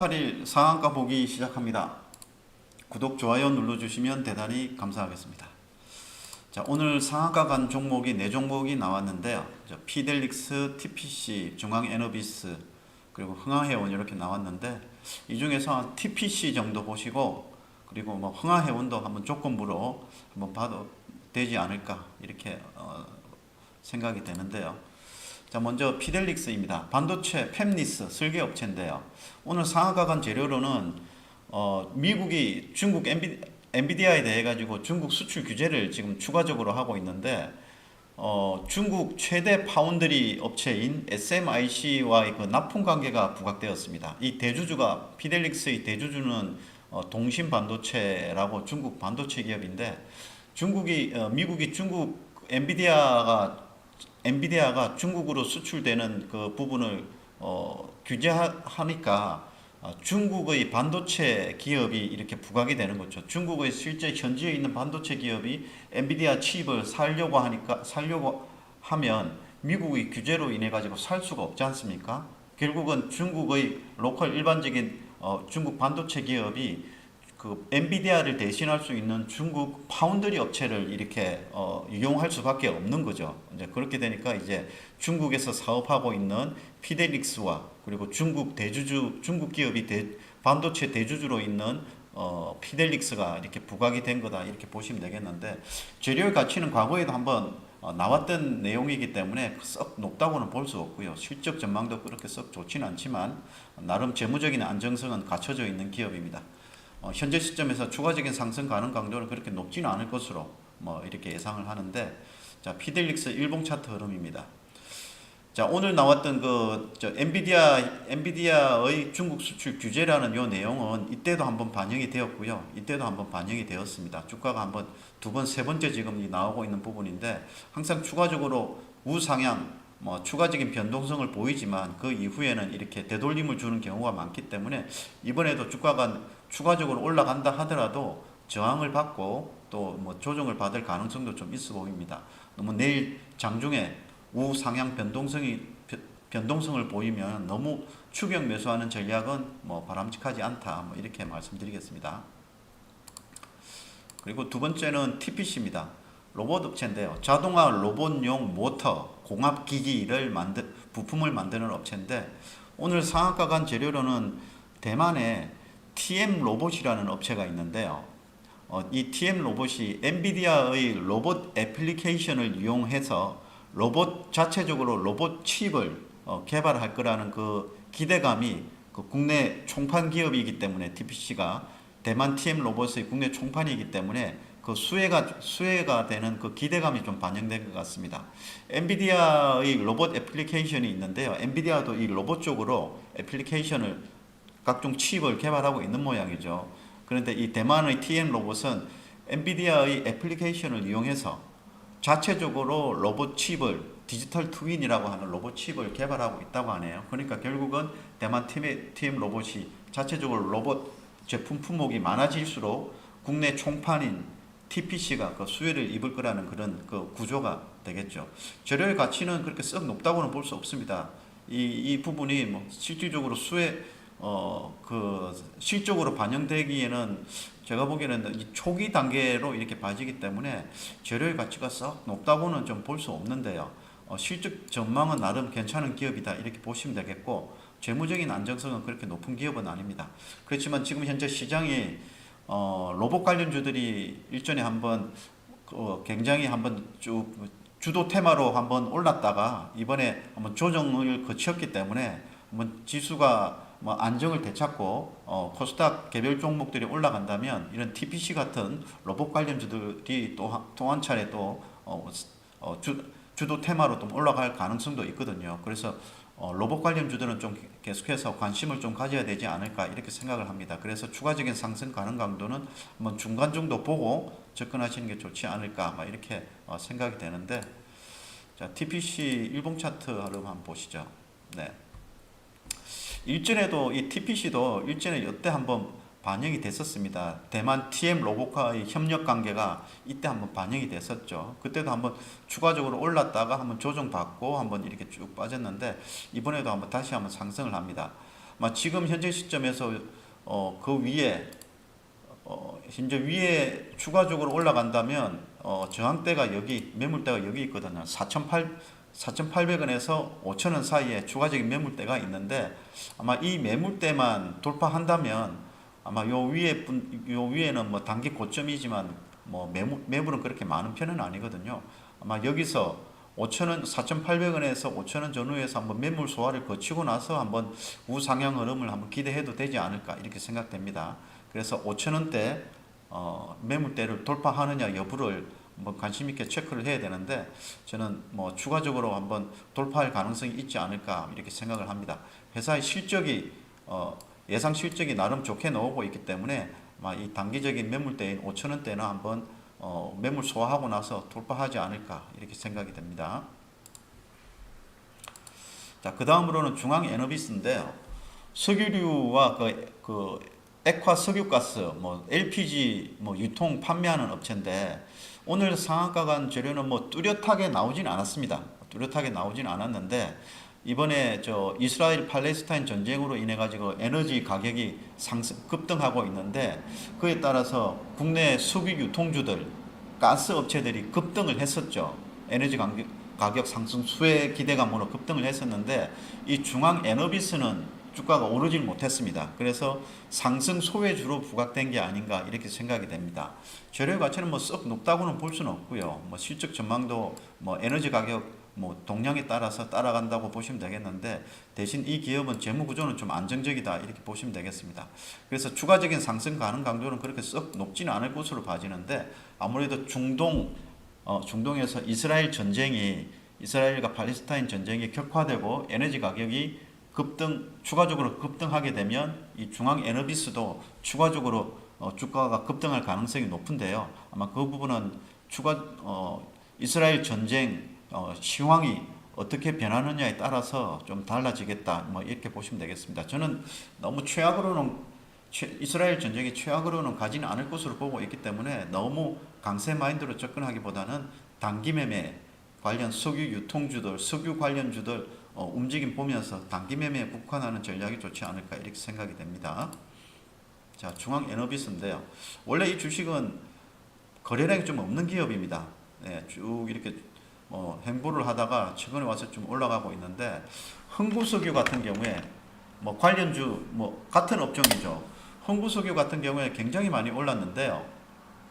8일 상한가 보기 시작합니다. 구독, 좋아요 눌러주시면 대단히 감사하겠습니다. 자, 오늘 상한가 간 종목이 네 종목이 나왔는데요. 자, 피델릭스, TPC, 중앙에너비스, 그리고 흥하해운 이렇게 나왔는데 이 중에서 한 TPC 정도 보시고 그리고 뭐 흥하해운도 한번 조건부로 한번 봐도 되지 않을까 이렇게 어, 생각이 되는데요. 자, 먼저 피델릭스입니다. 반도체 팹리스 설계 업체인데요. 오늘 상하가 간 재료로는 어, 미국이 중국 엔비, 엔비디아에 대해 가지고 중국 수출 규제를 지금 추가적으로 하고 있는데 어, 중국 최대 파운드리 업체인 SMIC와의 그 납품 관계가 부각되었습니다. 이 대주주가 피델릭스의 대주주는 어, 동신 반도체라고 중국 반도체 기업인데 중국이 어, 미국이 중국 엔비디아가 엔비디아가 중국으로 수출되는 그 부분을 어, 규제하니까 어, 중국의 반도체 기업이 이렇게 부각이 되는 거죠. 중국의 실제 현지에 있는 반도체 기업이 엔비디아 칩을 살려고 하니까 살려고 하면 미국의 규제로 인해 가지고 살 수가 없지 않습니까? 결국은 중국의 로컬 일반적인 어, 중국 반도체 기업이 그 엔비디아를 대신할 수 있는 중국 파운드리 업체를 이렇게 어, 이용할 수밖에 없는 거죠. 이제 그렇게 되니까 이제 중국에서 사업하고 있는 피델릭스와 그리고 중국 대주주 중국 기업이 대, 반도체 대주주로 있는 어, 피델릭스가 이렇게 부각이 된 거다 이렇게 보시면 되겠는데 재료의 가치는 과거에도 한번 어, 나왔던 내용이기 때문에 썩 높다고는 볼 수 없고요. 실적 전망도 그렇게 썩 좋지는 않지만 나름 재무적인 안정성은 갖춰져 있는 기업입니다. 어, 현재 시점에서 추가적인 상승 가능 강도는 그렇게 높지는 않을 것으로 뭐 이렇게 예상을 하는데 자 피델릭스 일봉 차트 흐름입니다. 자 오늘 나왔던 그저 엔비디아 엔비디아의 중국 수출 규제라는 요 내용은 이때도 한번 반영이 되었고요. 이때도 한번 반영이 되었습니다. 주가가 한번 두 번 세 번째 지금 이 나오고 있는 부분인데 항상 추가적으로 우상향 뭐 추가적인 변동성을 보이지만 그 이후에는 이렇게 되돌림을 주는 경우가 많기 때문에 이번에도 주가가 추가적으로 올라간다 하더라도 저항을 받고 또 뭐 조정을 받을 가능성도 좀 있어 보입니다. 너무 내일 장중에 우상향 변동성이 변- 변동성을 보이면 너무 추격 매수하는 전략은 뭐 바람직하지 않다. 뭐 이렇게 말씀드리겠습니다. 그리고 두 번째는 TPC입니다. 로봇 업체인데요. 자동화 로봇용 모터, 공합 기기를 만드 부품을 만드는 업체인데 오늘 상한가 간 재료로는 대만에 TM 로봇이라는 업체가 있는데요. 어, 이 TM 로봇이 엔비디아의 로봇 애플리케이션을 이용해서 로봇 자체적으로 로봇 칩을 어, 개발할 거라는 그 기대감이 그 국내 총판 기업이기 때문에 TPC가 대만 TM 로봇의 국내 총판이기 때문에 그 수혜가 수혜가 되는 그 기대감이 좀 반영된 것 같습니다. 엔비디아의 로봇 애플리케이션이 있는데요. 엔비디아도 이 로봇 쪽으로 애플리케이션을 각종 칩을 개발하고 있는 모양이죠. 그런데 이 대만의 TM 로봇은 엔비디아의 애플리케이션을 이용해서 자체적으로 로봇 칩을 디지털 트윈이라고 하는 로봇 칩을 개발하고 있다고 하네요. 그러니까 결국은 대만 팀의 TM 로봇이 자체적으로 로봇 제품 품목이 많아질수록 국내 총판인 TPC가 그 수혜를 입을 거라는 그런 그 구조가 되겠죠. 재료의 가치는 그렇게 썩 높다고는 볼 수 없습니다. 이, 이 부분이 뭐 실질적으로 수혜 어, 그 실적으로 반영되기에는 제가 보기에는 이 초기 단계로 이렇게 봐지기 때문에 재료의 가치가 썩 높다고는 좀 볼 수 없는데요. 어, 실적 전망은 나름 괜찮은 기업이다 이렇게 보시면 되겠고 재무적인 안정성은 그렇게 높은 기업은 아닙니다. 그렇지만 지금 현재 시장이 어, 로봇 관련주들이 일전에 한번 그 굉장히 한번 쭉 주도 테마로 한번 올랐다가 이번에 한번 조정을 거쳤기 때문에 한번 지수가 뭐 안정을 되찾고 어, 코스닥 개별 종목들이 올라간다면 이런 TPC 같은 로봇 관련주들이 또한 차례 또 어, 어, 주, 주도 테마로 좀 올라갈 가능성도 있거든요. 그래서 어, 로봇 관련주들은 좀 계속해서 관심을 좀 가져야 되지 않을까 이렇게 생각을 합니다. 그래서 추가적인 상승 가능 강도는 한번 중간 정도 보고 접근하시는 게 좋지 않을까 막 이렇게 어, 생각이 되는데 자 TPC 일봉 차트 한번 보시죠. 네. 일전에도 이 TPC도 일전에 이때 한번 반영이 됐었습니다. 대만 TM 로봇과의 협력 관계가 이때 한번 반영이 됐었죠. 그때도 한번 추가적으로 올랐다가 한번 조정받고 한번 이렇게 쭉 빠졌는데 이번에도 한번 다시 한번 상승을 합니다. 지금 현재 시점에서 어, 그 위에 어, 현재 위에 추가적으로 올라간다면 어, 저항대가 여기 매물대가 여기 있거든요. 4,800 4,800원에서 5,000원 사이에 추가적인 매물대가 있는데 아마 이 매물대만 돌파한다면 아마 요 위에 분, 요 위에는 뭐 단기 고점이지만 뭐 매물, 매물은 그렇게 많은 편은 아니거든요. 아마 여기서 5,000원, 4,800원에서 5,000원 전후에서 한번 매물 소화를 거치고 나서 한번 우상향 흐름을 한번 기대해도 되지 않을까 이렇게 생각됩니다. 그래서 5,000원대 어, 매물대를 돌파하느냐 여부를 한번 관심 있게 체크를 해야 되는데 저는 뭐 추가적으로 한번 돌파할 가능성이 있지 않을까 이렇게 생각을 합니다. 회사의 실적이 어, 예상 실적이 나름 좋게 나오고 있기 때문에 이 단기적인 매물대인 5천 원대는 한번 어, 매물 소화하고 나서 돌파하지 않을까 이렇게 생각이 됩니다. 자, 그 다음으로는 중앙 에너비스인데요. 석유류와 그, 그 액화 석유가스, 뭐 LPG 뭐 유통 판매하는 업체인데 오늘 상한가 간 재료는 뭐 뚜렷하게 나오진 않았습니다. 뚜렷하게 나오진 않았는데 이번에 저 이스라엘 팔레스타인 전쟁으로 인해 가지고 에너지 가격이 상승 급등하고 있는데 그에 따라서 국내 석유 유통주들 가스 업체들이 급등을 했었죠. 에너지 가격, 가격 상승 수혜 기대감으로 급등을 했었는데 이 중앙 에너비스는 주가가 오르질 못했습니다. 그래서 상승 소외주로 부각된 게 아닌가 이렇게 생각이 됩니다. 재료 가치는 뭐 썩 높다고는 볼 수는 없고요. 뭐 실적 전망도 뭐 에너지 가격 뭐 동향에 따라서 따라간다고 보시면 되겠는데 대신 이 기업은 재무 구조는 좀 안정적이다 이렇게 보시면 되겠습니다. 그래서 추가적인 상승 가능 강도는 그렇게 썩 높지는 않을 것으로 봐지는데 아무래도 중동 어, 중동에서 이스라엘 전쟁이 이스라엘과 팔레스타인 전쟁이 격화되고 에너지 가격이 급등 추가적으로 급등하게 되면 이 중앙 에너비스도 추가적으로 어, 주가가 급등할 가능성이 높은데요. 아마 그 부분은 추가 어, 이스라엘 전쟁 어, 시황이 어떻게 변하느냐에 따라서 좀 달라지겠다. 뭐 이렇게 보시면 되겠습니다. 저는 너무 최악으로는 최, 이스라엘 전쟁이 최악으로는 가지는 않을 것으로 보고 있기 때문에 너무 강세 마인드로 접근하기보다는 단기 매매 관련 석유 유통주들, 석유 관련주들 어, 움직임 보면서 단기 매매에 국한하는 전략이 좋지 않을까 이렇게 생각이 됩니다. 자, 중앙 에너비스인데요. 원래 이 주식은 거래량이 좀 없는 기업입니다. 네, 쭉 이렇게 뭐 행보를 하다가 최근에 와서 좀 올라가고 있는데 흥구석유 같은 경우에 뭐 관련주 뭐 같은 업종이죠. 흥구석유 같은 경우에 굉장히 많이 올랐는데요.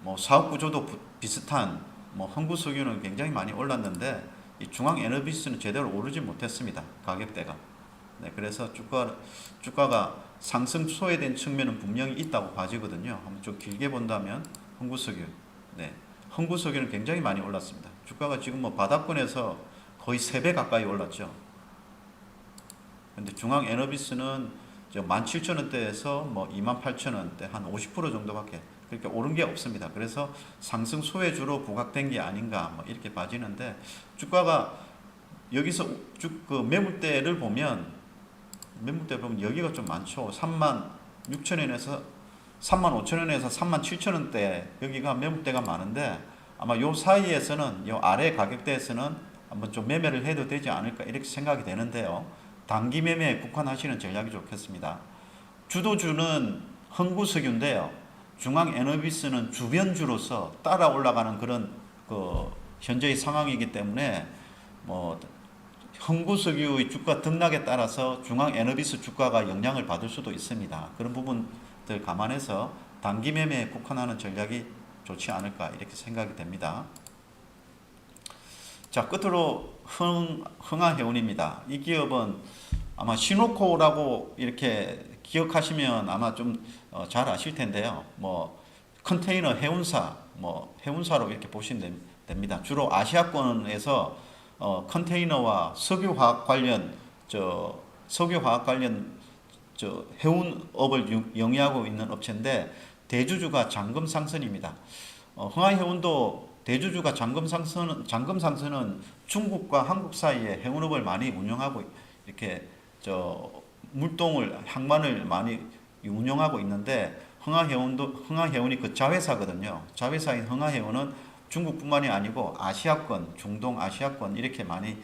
뭐 사업 구조도 부- 비슷한 뭐 흥구석유는 굉장히 많이 올랐는데 이 중앙 에너비스는 제대로 오르지 못했습니다. 가격대가. 네, 그래서 주가 주가가 상승 소외된 측면은 분명히 있다고 봐지거든요. 한번 좀 길게 본다면 흥구석유, 네, 흥구석유는 굉장히 많이 올랐습니다. 주가가 지금 뭐 바닥권에서 거의 3배 가까이 올랐죠. 근데 중앙 에너비스는 17,000원대에서 뭐 28,000원대 한 50% 정도밖에 그렇게 오른 게 없습니다. 그래서 상승 소외주로 부각된 게 아닌가 뭐 이렇게 봐지는데 주가가 여기서 쭉 그 매물대를 보면 매물대 보면 여기가 좀 많죠. 3만 6천 원에서 3만 5천 원에서 3만 7천 원대 여기가 매물대가 많은데 아마 요 사이에서는 요 아래 가격대에서는 한번 좀 매매를 해도 되지 않을까 이렇게 생각이 되는데요. 단기 매매에 국한하시는 전략이 좋겠습니다. 주도주는 흥구석유인데요. 중앙 에너비스는 주변주로서 따라 올라가는 그런 그 현재의 상황이기 때문에 뭐 흥구석유의 주가 등락에 따라서 중앙 에너비스 주가가 영향을 받을 수도 있습니다. 그런 부분들 감안해서 단기 매매에 국한하는 전략이 좋지 않을까 이렇게 생각이 됩니다. 자 끝으로 흥, 흥하해운입니다. 이 기업은 아마 시노코라고 이렇게 기억하시면 아마 좀잘 아실 텐데요. 뭐 컨테이너 해운사, 뭐 해운사로 이렇게 보시면 됩- 됩니다. 주로 아시아권에서 어, 컨테이너와 석유화학 관련 저 석유화학 관련 저 해운업을 유- 영위하고 있는 업체인데 대주주가 잔금 상선입니다. 어, 흥하해운도 대주주가 잔금 상선 잔금 상선은 중국과 한국 사이에 해운업을 많이 운영하고 이렇게 저 물동을 항만을 많이 운영하고 있는데 흥하해운도 흥하해운이 그 자회사거든요. 자회사인 흥하해운은 중국뿐만이 아니고 아시아권, 중동 아시아권 이렇게 많이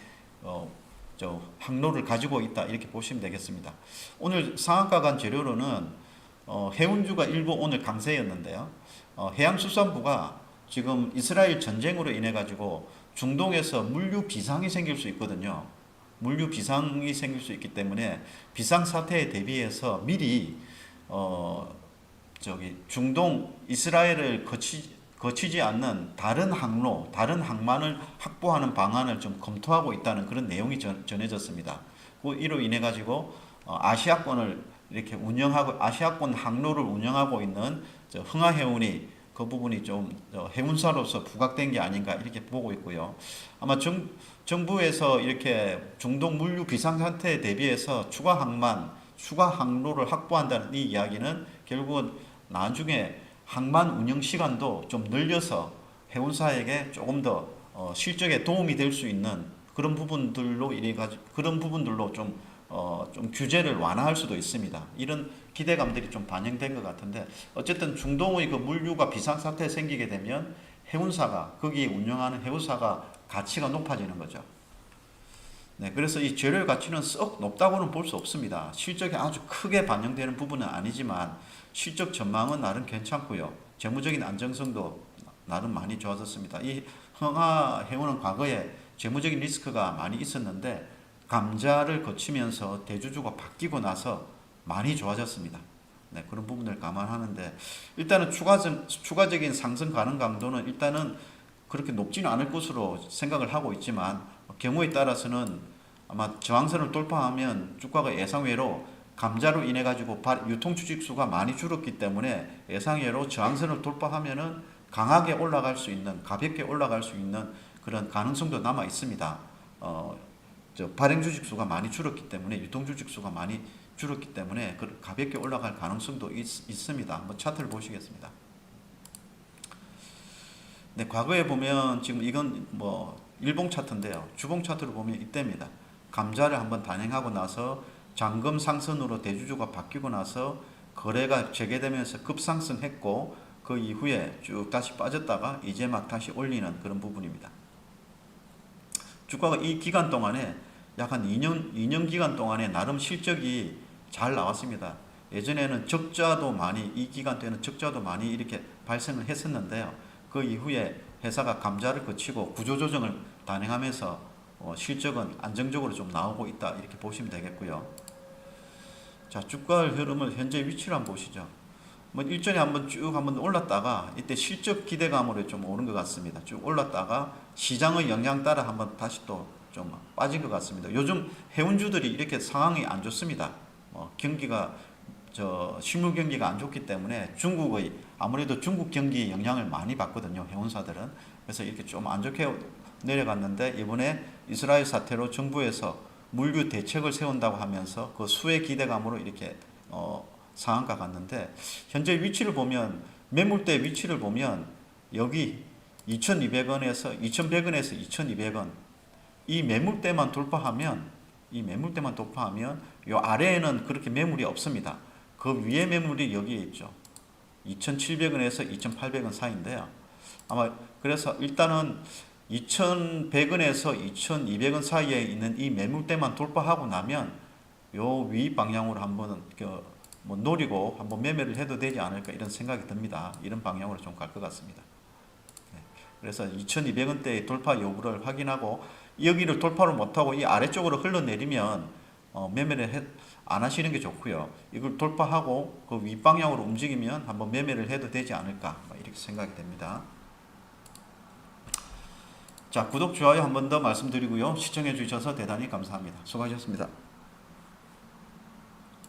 어, 저 항로를 가지고 있다 이렇게 보시면 되겠습니다. 오늘 상한가 간 재료로는 어, 해운주가 일부 오늘 강세였는데요. 어, 해양수산부가 지금 이스라엘 전쟁으로 인해 가지고 중동에서 물류 비상이 생길 수 있거든요. 물류 비상이 생길 수 있기 때문에 비상 사태에 대비해서 미리 어 저기 중동 이스라엘을 거치 거치지 않는 다른 항로, 다른 항만을 확보하는 방안을 좀 검토하고 있다는 그런 내용이 전, 전해졌습니다. 그 이로 인해 가지고 어, 아시아권을 이렇게 운영하고 아시아권 항로를 운영하고 있는 저 흥하해운이 그 부분이 좀 어, 해운사로서 부각된 게 아닌가 이렇게 보고 있고요. 아마 정, 정부에서 이렇게 중동 물류 비상 상태에 대비해서 추가 항만, 추가 항로를 확보한다는 이 이야기는 결국은 나중에 항만 운영 시간도 좀 늘려서 해운사에게 조금 더 어, 실적에 도움이 될 수 있는 그런 부분들로 이래 가지고 그런 부분들로 좀 어, 좀 규제를 완화할 수도 있습니다. 이런 기대감들이 좀 반영된 것 같은데 어쨌든 중동의 그 물류가 비상 사태 생기게 되면 해운사가 거기 운영하는 해운사가 가치가 높아지는 거죠. 네, 그래서 이 재료의 가치는 썩 높다고는 볼 수 없습니다. 실적이 아주 크게 반영되는 부분은 아니지만 실적 전망은 나름 괜찮고요. 재무적인 안정성도 나름 많이 좋아졌습니다. 이 흥하 해운은 과거에 재무적인 리스크가 많이 있었는데 감자를 거치면서 대주주가 바뀌고 나서 많이 좋아졌습니다. 네, 그런 부분을 감안하는데 일단은 추가적, 추가적인 상승 가능 강도는 일단은 그렇게 높지는 않을 것으로 생각을 하고 있지만 경우에 따라서는 아마 저항선을 돌파하면 주가가 예상외로 감자로 인해 가지고 유통 주식수가 많이 줄었기 때문에 예상외로 저항선을 돌파하면은 강하게 올라갈 수 있는 가볍게 올라갈 수 있는 그런 가능성도 남아 있습니다. 어, 저 발행 주식 수가 많이 줄었기 때문에 유통 주식 수가 많이 줄었기 때문에 그 가볍게 올라갈 가능성도 있, 있습니다. 한번 차트를 보시겠습니다. 네, 과거에 보면 지금 이건 뭐 일봉 차트인데요. 주봉 차트로 보면 이때입니다. 감자를 한번 단행하고 나서 잔금 상승으로 대주주가 바뀌고 나서 거래가 재개되면서 급상승했고 그 이후에 쭉 다시 빠졌다가 이제 막 다시 올리는 그런 부분입니다. 주가가 이 기간 동안에 약 한 2년, 2년 기간 동안에 나름 실적이 잘 나왔습니다. 예전에는 적자도 많이, 이 기간 때는 적자도 많이 이렇게 발생을 했었는데요. 그 이후에 회사가 감자를 거치고 구조조정을 단행하면서 어, 실적은 안정적으로 좀 나오고 있다 이렇게 보시면 되겠고요. 자 주가 흐름을 현재 위치를 한번 보시죠. 뭐 일전에 한번 쭉 한번 올랐다가 이때 실적 기대감으로 좀 오른 것 같습니다. 쭉 올랐다가 시장의 영향 따라 한번 다시 또 좀 빠진 것 같습니다. 요즘 해운주들이 이렇게 상황이 안 좋습니다. 뭐 경기가 저 실물 경기가 안 좋기 때문에 중국의 아무래도 중국 경기 영향을 많이 받거든요. 해운사들은 그래서 이렇게 좀 안 좋게 내려갔는데 이번에 이스라엘 사태로 정부에서 물류 대책을 세운다고 하면서 그 수혜 기대감으로 이렇게 어, 상한가 갔는데 현재 위치를 보면 매물대 위치를 보면 여기 2,200원에서 2,100원에서 2,200원 이 매물대만 돌파하면 이 매물대만 돌파하면 요 아래에는 그렇게 매물이 없습니다. 그 위에 매물이 여기에 있죠. 2,700원에서 2,800원 사이인데요. 아마 그래서 일단은 2,100원에서 2,200원 사이에 있는 이 매물대만 돌파하고 나면 요 위 방향으로 한번 그뭐 노리고 한번 매매를 해도 되지 않을까 이런 생각이 듭니다. 이런 방향으로 좀 갈 것 같습니다. 네. 그래서 2,200원대의 돌파 여부를 확인하고 여기를 돌파를 못하고 이 아래쪽으로 흘러내리면 어, 매매를 해, 안 하시는 게 좋고요. 이걸 돌파하고 그 윗방향으로 움직이면 한번 매매를 해도 되지 않을까 뭐 이렇게 생각이 됩니다. 자 구독 좋아요 한 번 더 말씀드리고요. 시청해 주셔서 대단히 감사합니다. 수고하셨습니다.